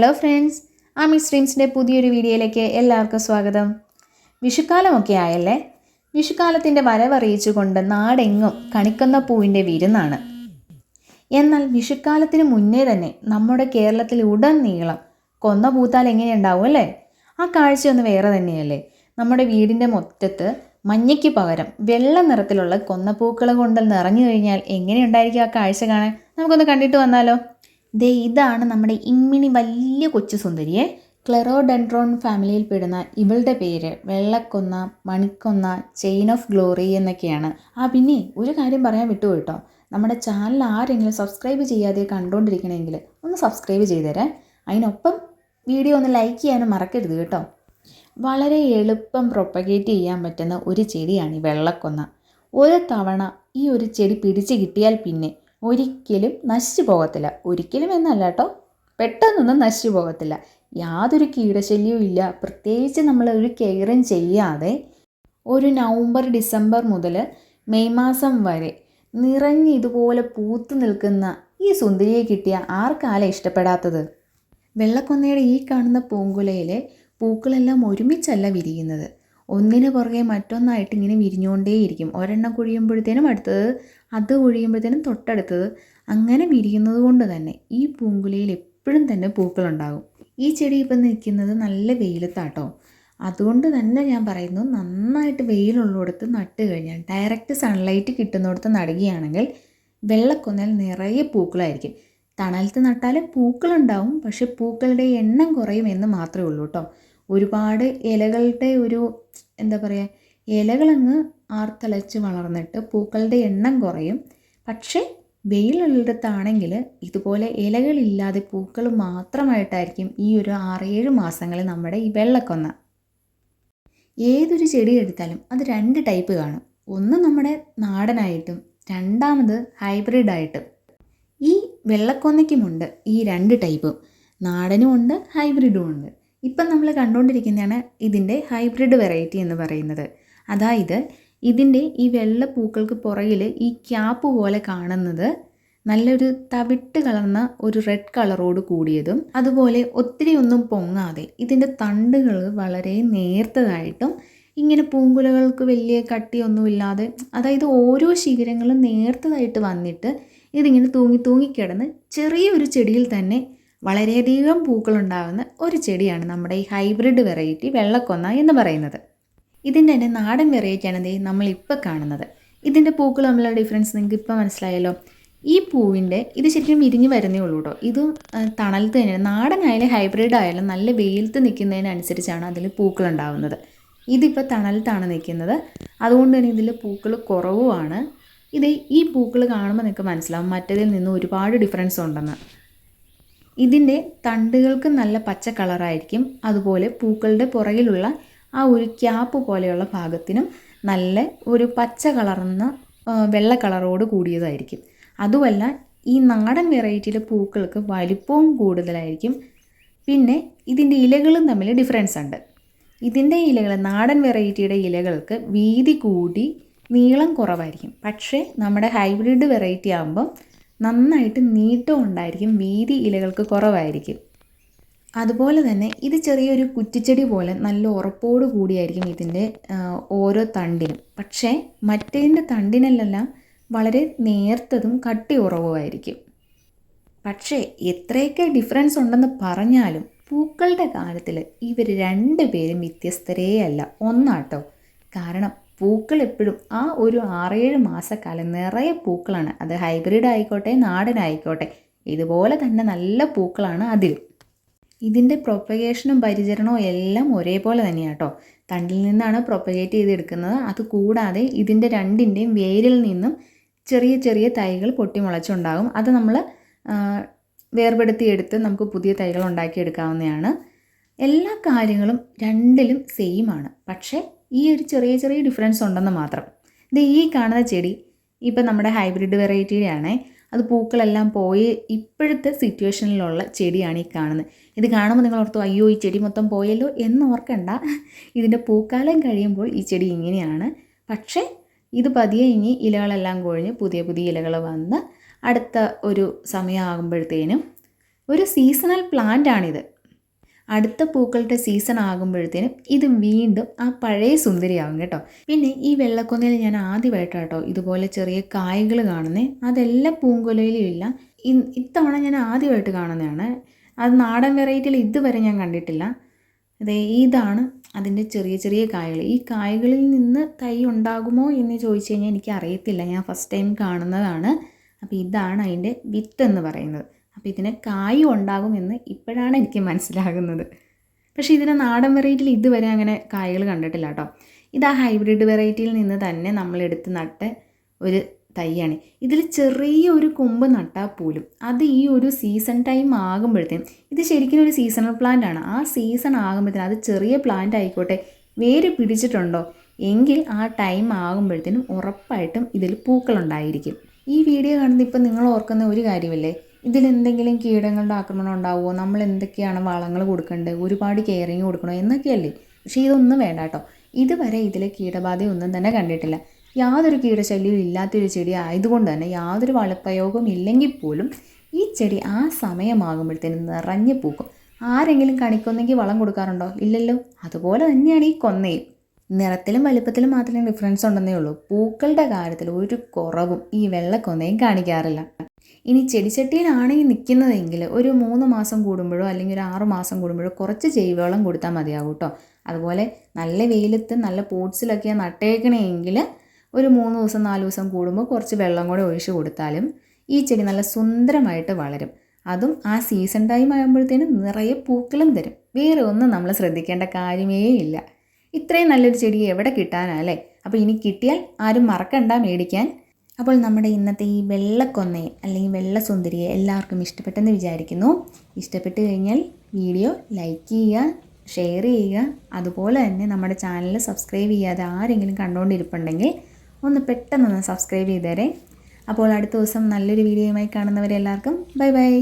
Hello friends Ami സ്ട്രീംസിന്റെ പുതിയൊരു വീഡിയോയിലേക്ക് എല്ലാവർക്കും സ്വാഗതം. വിഷുക്കാലമൊക്കെ ആയല്ലേ? വിഷുക്കാലത്തിന്റെ വരവറിയിച്ചുകൊണ്ട് നാടെങ്ങും കണിക്കുന്ന പൂവിന്റെ വിരുന്നാണ്. എന്നാൽ വിഷുക്കാലത്തിന് മുന്നേ തന്നെ നമ്മുടെ കേരളത്തിൽ ഉടനീളം കൊന്ന പൂത്താൽ എങ്ങനെയുണ്ടാവും അല്ലേ? ആ കാഴ്ച ഒന്ന് വേറെ തന്നെയല്ലേ? നമ്മുടെ വീടിന്റെ മൊത്തത്ത് മഞ്ഞയ്ക്ക് പകരം വെള്ള നിറത്തിലുള്ള കൊന്നപ്പൂക്കൾ കൊണ്ട് നിറഞ്ഞു കഴിഞ്ഞാൽ എങ്ങനെയുണ്ടായിരിക്കും ആ കാഴ്ച കാണാൻ? നമുക്കൊന്ന് കണ്ടിട്ട് വന്നാലോ? ദേ ഇതാണ് നമ്മുടെ ഇമ്മിണി വലിയ കൊച്ചു സുന്ദരിയെ. ക്ലെറോഡെൻഡ്രോൺ ഫാമിലിയിൽ പെടുന്ന ഇവളുടെ പേര് വെള്ളക്കൊന്ന മണിക്കൊന്ന ചെയിൻ ഓഫ് ഗ്ലോറി എന്നൊക്കെയാണ്. ആ പിന്നെ ഒരു കാര്യം പറയാൻ വിട്ടുപോയിട്ടോ നമ്മുടെ ചാനൽ ആരെങ്കിലും സബ്സ്ക്രൈബ് ചെയ്യാതെ കണ്ടുകൊണ്ടിരിക്കണമെങ്കിൽ ഒന്ന് സബ്സ്ക്രൈബ് ചെയ്തേരേ. അതിനൊപ്പം വീഡിയോ ഒന്ന് ലൈക്ക് ചെയ്യാനും മറക്കരുത് കേട്ടോ. വളരെ എളുപ്പം പ്രൊപ്പഗേറ്റ് ചെയ്യാൻ പറ്റുന്ന ഒരു ചെടിയാണ് ഈ വെള്ളക്കൊന്ന. ഒരു തവണ ഈ ഒരു ചെടി പിടിച്ച് കിട്ടിയാൽ പിന്നെ ഒരിക്കലും നശിച്ചു പോകത്തില്ല. ഒരിക്കലും എന്നല്ല കേട്ടോ. പെട്ടെന്നൊന്നും നശിച്ചു പോകത്തില്ല. യാതൊരു കീടശല്യവും ഇല്ല. പ്രത്യേകിച്ച് നമ്മൾ ഒരു കെയറും ചെയ്യാതെ ഒരു നവംബർ ഡിസംബർ മുതൽ മെയ് മാസം വരെ നിറഞ്ഞ് ഇതുപോലെ പൂത്തു നിൽക്കുന്ന ഈ സുന്ദരിയെ കിട്ടിയ ആർക്കാല ഇഷ്ടപ്പെടാത്തത്? വെള്ളക്കൊന്നയുടെ ഈ കാണുന്ന പൂങ്കുലയിലെ പൂക്കളെല്ലാം ഒരുമിച്ചല്ല വിരിയുന്നത്. ഒന്നിന് പുറകെ മറ്റൊന്നായിട്ട് ഇങ്ങനെ വിരിഞ്ഞുകൊണ്ടേയിരിക്കും. ഒരെണ്ണം കുഴിയുമ്പോഴത്തേനും അടുത്തത് അത് കുഴിയുമ്പോഴത്തേനും തൊട്ടടുത്തത്. അങ്ങനെ വിരിയുന്നത് കൊണ്ട് തന്നെ ഈ പൂങ്കുലയിൽ എപ്പോഴും തന്നെ പൂക്കളുണ്ടാകും. ഈ ചെടി ഇപ്പം നിൽക്കുന്നത് നല്ല വെയിലത്താട്ടോ. അതുകൊണ്ട് തന്നെ ഞാൻ പറയുന്നു നന്നായിട്ട് വെയിലുള്ളിടത്ത് നട്ട് കഴിഞ്ഞാൽ ഡയറക്റ്റ് സൺലൈറ്റ് കിട്ടുന്നിടത്ത് നടുകയാണെങ്കിൽ വെള്ളക്കൊന്നൽ നിറയെ പൂക്കളായിരിക്കും. തണലത്ത് നട്ടാലും പൂക്കളുണ്ടാവും പക്ഷെ പൂക്കളുടെ എണ്ണം കുറയും എന്ന് മാത്രമേ ഉള്ളൂ കേട്ടോ ഒരുപാട് ഇലകളുടെ ഒരു എന്താ പറയുക ഇലകളങ്ങ് ആർത്തലച്ച് വളർന്നിട്ട് പൂക്കളുടെ എണ്ണം കുറയും. പക്ഷേ വെയിലുള്ളിടത്താണെങ്കിൽ ഇതുപോലെ ഇലകളില്ലാതെ പൂക്കൾ മാത്രമായിട്ടായിരിക്കും ഈ ഒരു ആറേഴ് മാസങ്ങളിൽ നമ്മുടെ ഈ വെള്ളക്കൊന്ന. ഏതൊരു ചെടി എടുത്താലും അത് രണ്ട് ടൈപ്പ് കാണും. ഒന്ന് നമ്മുടെ നാടനായിട്ടും രണ്ടാമത് ഹൈബ്രിഡായിട്ടും. ഈ വെള്ളക്കൊന്നയ്ക്കുമുണ്ട് ഈ രണ്ട് ടൈപ്പും. നാടനും ഉണ്ട് ഹൈബ്രിഡും ഉണ്ട്. ഇപ്പം നമ്മൾ കണ്ടുകൊണ്ടിരിക്കുന്നതാണ് ഇതിന്റെ ഹൈബ്രിഡ് വെറൈറ്റി എന്ന് പറയുന്നത്. അതായത് ഇതിന്റെ ഈ വെള്ള പൂക്കൾക്ക് പുറകിൽ ഈ ക്യാപ്പ് പോലെ കാണുന്നത് നല്ലൊരു തവിട്ട് കലർന്ന ഒരു റെഡ് കളറോട് കൂടിയതും അതുപോലെ ഒത്തിരി ഒന്നും പൊങ്ങാതെ ഇതിന്റെ തണ്ടുകൾ വളരെ നേർത്തതായിട്ടും ഇങ്ങനെ പൂങ്കുലകൾക്ക് വലിയ കട്ടിയൊന്നുമില്ലാതെ അതായത് ഓരോ ശിഖരങ്ങളും നേർത്തതായിട്ട് വന്നിട്ട് ഇതിങ്ങനെ തൂങ്ങി തൂങ്ങിക്കിടന്ന് ചെറിയൊരു ചെടിയിൽ തന്നെ വളരെയധികം പൂക്കളുണ്ടാകുന്ന ഒരു ചെടിയാണ് നമ്മുടെ ഈ ഹൈബ്രിഡ് വെറൈറ്റി വെള്ളക്കൊന്ന എന്ന് പറയുന്നത്. ഇതിന്റെ തന്നെ നാടൻ വെറൈറ്റിയാണ് ദേ നമ്മളിപ്പോൾ കാണുന്നത്. ഇതിന്റെ പൂക്കൾ തമ്മിലുള്ള ഡിഫറൻസ് നിങ്ങൾക്ക് ഇപ്പോൾ മനസ്സിലായല്ലോ? ഈ പൂവിന്റെ ഇത് ശരിക്കും വിരിഞ്ഞ് വരുന്നേ ഉള്ളൂ കേട്ടോ ഇത് തണലത്ത് തന്നെയാണ്. നാടനായാലും ഹൈബ്രിഡ് ആയാലും നല്ല വെയിലത്ത് നിൽക്കുന്നതിനനുസരിച്ചാണ് അതിൽ പൂക്കൾ ഉണ്ടാകുന്നത് ഇതിപ്പോൾ തണലത്താണ് നിൽക്കുന്നത്. അതുകൊണ്ട് തന്നെ ഇതിൽ പൂക്കൾ കുറവുമാണ്. ഇത് ഈ പൂക്കൾ കാണുമ്പോൾ നിങ്ങൾക്ക് മനസ്സിലാവും മറ്റതിൽ നിന്ന് ഒരുപാട് ഡിഫറൻസ് ഉണ്ടെന്ന്. ഇതിന്റെ തണ്ടുകൾക്ക് നല്ല പച്ച കളറായിരിക്കും. അതുപോലെ പൂക്കളുടെ പുറകിലുള്ള ആ ഒരു ക്യാപ്പ് പോലെയുള്ള ഭാഗത്തിനും നല്ല ഒരു പച്ച കളർന്ന വെള്ള കളറോട് കൂടിയതായിരിക്കും. അതുമല്ല ഈ നാടൻ വെറൈറ്റിയിലെ പൂക്കൾക്ക് വലിപ്പവും കൂടുതലായിരിക്കും. പിന്നെ ഇതിന്റെ ഇലകളും തമ്മിൽ ഡിഫറൻസ് ഉണ്ട്. ഇതിന്റെ ഇലകൾ നാടൻ വെറൈറ്റിയുടെ ഇലകൾക്ക് വീതി കൂടി നീളം കുറവായിരിക്കും. പക്ഷേ നമ്മുടെ ഹൈബ്രിഡ് വെറൈറ്റി ആകുമ്പോൾ നന്നായിട്ട് നീട്ടം ഉണ്ടായിരിക്കും വീതി ഇലകൾക്ക് കുറവായിരിക്കും. അതുപോലെ തന്നെ ഇത് ചെറിയൊരു കുറ്റിച്ചെടി പോലെ നല്ല ഉറപ്പോട് കൂടിയായിരിക്കും ഇതിന്റെ ഓരോ തണ്ടിനും. പക്ഷേ മറ്റേതിന്റെ തണ്ടിനെല്ലാം വളരെ നേർത്തതും കട്ടി ഉറവുമായിരിക്കും. പക്ഷേ എത്രയൊക്കെ ഡിഫറൻസ് ഉണ്ടെന്ന് പറഞ്ഞാലും പൂക്കളുടെ കാര്യത്തിൽ ഇവർ രണ്ട് പേരും വ്യത്യസ്തരേ അല്ല ഒന്നാട്ടോ. കാരണം പൂക്കൾ എപ്പോഴും ആ ഒരു ആറേഴ് മാസക്കാലം നിറയെ പൂക്കളാണ്. അത് ഹൈബ്രിഡ് ആയിക്കോട്ടെ നാടനായിക്കോട്ടെ ഇതുപോലെ തന്നെ നല്ല പൂക്കളാണ് അതിൽ. ഇതിന്റെ പ്രൊപ്പഗേഷനും പരിചരണവും എല്ലാം ഒരേപോലെ തന്നെയാണ് കേട്ടോ തണ്ടിൽ നിന്നാണ് പ്രൊപ്പഗേറ്റ് ചെയ്തെടുക്കുന്നത്. അത് കൂടാതെ ഇതിന്റെ രണ്ടിന്റെയും വേരിൽ നിന്നും ചെറിയ ചെറിയ തൈകൾ പൊട്ടിമുളച്ചുണ്ടാകും. അത് നമ്മൾ വേർപെടുത്തിയെടുത്ത് നമുക്ക് പുതിയ തൈകൾ ഉണ്ടാക്കിയെടുക്കാവുന്നതാണ്. എല്ലാ കാര്യങ്ങളും രണ്ടിലും സെയിം ആണ്. പക്ഷേ ഈ ഒരു ചെറിയ ചെറിയ ഡിഫറൻസ് ഉണ്ടെന്ന് മാത്രം. ഇത് ഈ കാണുന്ന ചെടി ഇപ്പം നമ്മുടെ ഹൈബ്രിഡ് വെറൈറ്റിയുടെ അത് പൂക്കളെല്ലാം പോയി ഇപ്പോഴത്തെ സിറ്റുവേഷനിലുള്ള ചെടിയാണ് ഈ കാണുന്നത്. ഇത് കാണുമ്പോൾ നിങ്ങൾ ഓർത്തു അയ്യോ ഈ ചെടി മൊത്തം പോയല്ലോ എന്ന് ഓർക്കണ്ട. ഇതിന്റെ പൂക്കാലം കഴിയുമ്പോൾ ഈ ചെടി ഇങ്ങനെയാണ്. പക്ഷേ ഇത് പതിയെ ഇനി ഇലകളെല്ലാം കൊഴിഞ്ഞ് പുതിയ പുതിയ ഇലകൾ വന്ന് അടുത്ത ഒരു സമയമാകുമ്പോഴത്തേനും ഒരു സീസണൽ പ്ലാന്റ് ആണിത്. അടുത്ത പൂക്കളുടെ സീസൺ ആകുമ്പോഴത്തേനും ഇത് വീണ്ടും ആ പഴയ സുന്ദരിയാകും കേട്ടോ. പിന്നെ ഈ വെള്ളക്കൊന്നയിൽ ഞാൻ ആദ്യമായിട്ടാണ് കേട്ടോ ഇതുപോലെ ചെറിയ കായ്കൾ കാണുന്നത് അതെല്ലാം പൂങ്കൊലയിലും ഇല്ല ഇത്തവണ ഞാൻ ആദ്യമായിട്ട് കാണുന്നതാണ്. അത് നാടൻ വെറൈറ്റിയിൽ ഇതുവരെ ഞാൻ കണ്ടിട്ടില്ല. അതെ ഇതാണ് അതിന്റെ ചെറിയ ചെറിയ കായകൾ. ഈ കായകളിൽ നിന്ന് തൈ ഉണ്ടാകുമോ എന്ന് ചോദിച്ചു കഴിഞ്ഞാൽ എനിക്ക് അറിയത്തില്ല. ഞാൻ ഫസ്റ്റ് ടൈം കാണുന്നതാണ്. അപ്പോൾ ഇതാണ് അതിന്റെ വിത്ത് എന്ന് പറയുന്നത്. അപ്പോൾ ഇതിന് കായ് ഉണ്ടാകുമെന്ന് ഇപ്പോഴാണ് എനിക്ക് മനസ്സിലാകുന്നത്. പക്ഷേ ഇതിന് നാടൻ വെറൈറ്റിയിൽ ഇതുവരെ അങ്ങനെ കായകൾ കണ്ടിട്ടില്ല കേട്ടോ. ഇത് ആ ഹൈബ്രിഡ് വെറൈറ്റിയിൽ നിന്ന് തന്നെ നമ്മൾ എടുത്ത് നട്ട ഒരു തൈയാണ്. ഇതിൽ ചെറിയ ഒരു കൊമ്പ് നട്ടാൽ പോലും അത് ഈ ഒരു സീസൺ ടൈം ആകുമ്പോഴത്തേനും ഇത് ശരിക്കും ഒരു സീസണൽ പ്ലാന്റ് ആണ്. ആ സീസൺ ആകുമ്പോഴത്തേനും അത് ചെറിയ പ്ലാന്റ് ആയിക്കോട്ടെ വേര് പിടിച്ചിട്ടുണ്ടോ എങ്കിൽ ആ ടൈം ആകുമ്പോഴത്തേനും ഉറപ്പായിട്ടും ഇതിൽ പൂക്കളുണ്ടായിരിക്കും ഈ വീഡിയോ കാണുന്ന ഇപ്പം നിങ്ങൾ ഓർക്കുന്ന ഒരു കാര്യമല്ലേ? ഇതിലെന്തെങ്കിലും കീടങ്ങളുടെ ആക്രമണം ഉണ്ടാവുമോ? നമ്മൾ എന്തൊക്കെയാണ് വളങ്ങൾ കൊടുക്കേണ്ടത്? ഒരുപാട് കെയറിങ് കൊടുക്കണോ? എന്നൊക്കെയല്ലേ. പക്ഷേ ഇതൊന്നും വേണ്ട കേട്ടോ. ഇതുവരെ ഇതിൽ കീടബാധയൊന്നും തന്നെ കണ്ടിട്ടില്ല. യാതൊരു കീടശല്യവും ഇല്ലാത്തൊരു ചെടി ആയതുകൊണ്ട് തന്നെ യാതൊരു വളപ്രയോഗവും ഇല്ലെങ്കിൽ പോലും ഈ ചെടി ആ സമയമാകുമ്പോഴത്തേനും നിറഞ്ഞു പൂക്കും. ആരെങ്കിലും കണിക്കൊന്നെങ്കിൽ വളം കൊടുക്കാറുണ്ടോ? ഇല്ലല്ലോ. അതുപോലെ തന്നെയാണ് ഈ കൊന്നയും. നിറത്തിലും വലിപ്പത്തിലും മാത്രമേ ഡിഫറൻസ് ഉണ്ടെന്നേ ഉള്ളൂ. പൂക്കളുടെ കാര്യത്തിൽ ഒരു കുറവും ഈ വെള്ളക്കൊന്നയും കാണിക്കാറില്ല. ഇനി ചെടിച്ചട്ടിയിലാണെങ്കിൽ നിൽക്കുന്നതെങ്കിൽ ഒരു മൂന്ന് മാസം കൂടുമ്പോഴോ അല്ലെങ്കിൽ ഒരു ആറ് മാസം കൂടുമ്പോഴോ കുറച്ച് ജൈവവളം കൊടുത്താൽ മതിയാകും കേട്ടോ അതുപോലെ നല്ല വെയിലത്ത് നല്ല പോട്ട്സിലൊക്കെ നട്ടേക്കണമെങ്കിൽ ഒരു മൂന്ന് ദിവസം നാല് ദിവസം കൂടുമ്പോൾ കുറച്ച് വെള്ളം കൂടെ ഒഴിച്ച് കൊടുത്താലും ഈ ചെടി നല്ല സുന്ദരമായിട്ട് വളരും. അതും ആ സീസൺ ടൈം ആകുമ്പോഴത്തേനും നിറയെ പൂക്കളും തരും. വേറെ ഒന്നും നമ്മൾ ശ്രദ്ധിക്കേണ്ട കാര്യമേ ഇല്ല. ഇത്രയും നല്ലൊരു ചെടി എവിടെ കിട്ടാനല്ലേ അപ്പോൾ ഇനി കിട്ടിയാൽ ആരും മറക്കണ്ട മേടിക്കാൻ. അപ്പോൾ നമ്മുടെ ഇന്നത്തെ ഈ വെള്ളക്കൊന്നയെ അല്ലെങ്കിൽ വെള്ളസുന്ദരിയെ എല്ലാവർക്കും ഇഷ്ടപ്പെട്ടെന്ന് വിചാരിക്കുന്നു. ഇഷ്ടപ്പെട്ട് കഴിഞ്ഞാൽ വീഡിയോ ലൈക്ക് ചെയ്യുക ഷെയർ ചെയ്യുക. അതുപോലെ തന്നെ നമ്മുടെ ചാനൽ സബ്സ്ക്രൈബ് ചെയ്യാതെ ആരെങ്കിലും കണ്ടുകൊണ്ടിരിപ്പുണ്ടെങ്കിൽ ഒന്ന് പെട്ടെന്നൊന്ന് സബ്സ്ക്രൈബ് ചെയ്തേരെ. അപ്പോൾ അടുത്ത ദിവസം നല്ലൊരു വീഡിയോയുമായി കാണുന്നവരെല്ലാവർക്കും ബൈ ബൈ.